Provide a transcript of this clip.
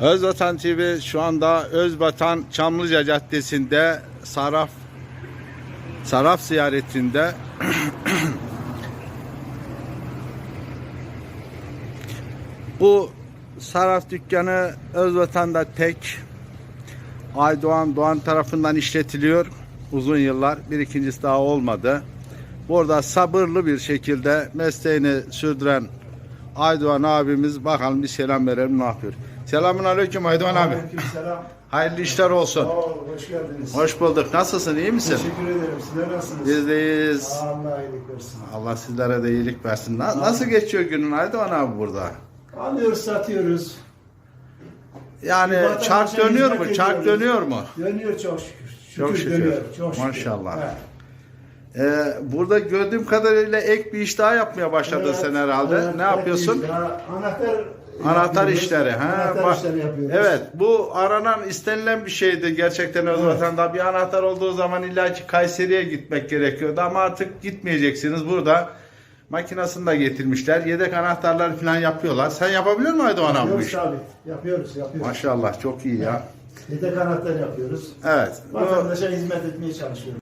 Özvatan TV şu anda Özvatan Çamlıca Caddesi'nde Saraf Saraf ziyaretinde Bu Saraf dükkanı Özvatan'da tek Aydoğan Doğan tarafından işletiliyor uzun yıllar. Bir ikincisi daha olmadı. Burada sabırlı bir şekilde mesleğini sürdüren Aydoğan abimiz bakalım bir selam verelim ne yapıyor. Selamun aleyküm Aydoğan abi. Aleykümselam. Hayırlı işler olsun. Sağ ol, hoş geldiniz. Hoş bulduk. Nasılsın? iyi misin? Teşekkür ederim. Sizler nasılsınız? Biz deyiz. Allah iyilik versin. Allah sizlere de iyilik versin. Na- nasıl geçiyor günün Aydoğan abi burada? Alıyoruz, satıyoruz. Yani Vatandaşa çark dönüyor mu? Çark ediyoruz. dönüyor mu? Dönüyor çok şükür. Çok şükür. Dönüyor, çok şükür. Maşallah. He. Ee, burada gördüğüm kadarıyla ek bir iş daha yapmaya başladın Evet, sen herhalde. evet, ne yapıyorsun? evet, ya, Anahtar Anahtar yapıyoruz. işleri. Ha, Anahtar bak. işleri yapıyoruz. Evet, bu aranan istenilen bir şeydi gerçekten Özvatan'da. Bir anahtar olduğu zaman illaki Kayseri'ye gitmek gerekiyordu ama artık gitmeyeceksiniz. Burada makinasını da getirmişler. Yedek anahtarlar falan yapıyorlar. Sen yapabiliyor musun Aydoğan abi bu Yapıyoruz işi? abi. Yapıyoruz, yapıyoruz. Maşallah çok iyi ya. Yedek anahtar yapıyoruz. Evet. Bu, Vatandaşa hizmet etmeye çalışıyoruz.